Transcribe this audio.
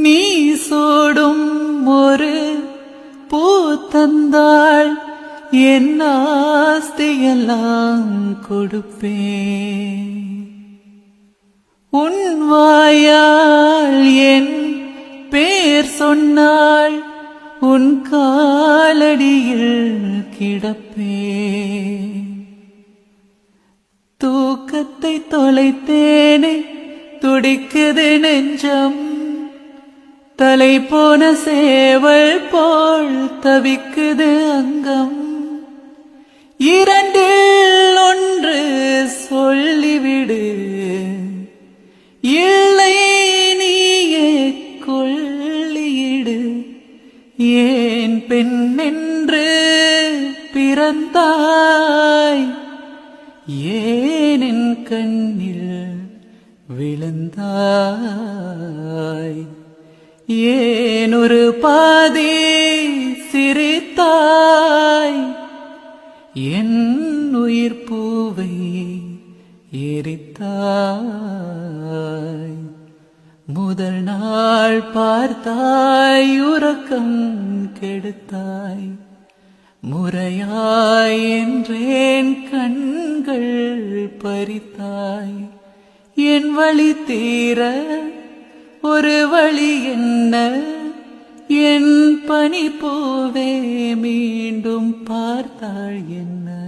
நீ சோடும் ஒரு பூ தந்தாள் என் ஆஸ்தியெல்லாம் கொடுப்பேன். உன் வாயால் என் பேர் சொன்னாள் உன் காலடியில் கிடப்பே தூக்கத்தை தொலைத்தேனே துடிக்குது நெஞ்சம். தலை போன சேவல் போல் தவிக்குது அங்கம். இரண்டில் ஒன்று சொல்லிவிடு. இல்லை நீயே கொள்ளியிடு. ஏன் பெண் என்று பிறந்தாய்? ஏனின் கண்ணில் விழுந்தாய்? ஏன் ஒரு பாதி சிரித்தாய். என் உயிர் பூவை எரித்தாய். முதல் நாள் பார்த்தாய் உறக்கம் கெடுத்தாய். முறையாய் என்றேன் கண்கள் பறித்தாய். என் வழி தீர ஒரு வழி என்ன? என் பனி பூவே மீண்டும் பார்த்தாள் என்ன?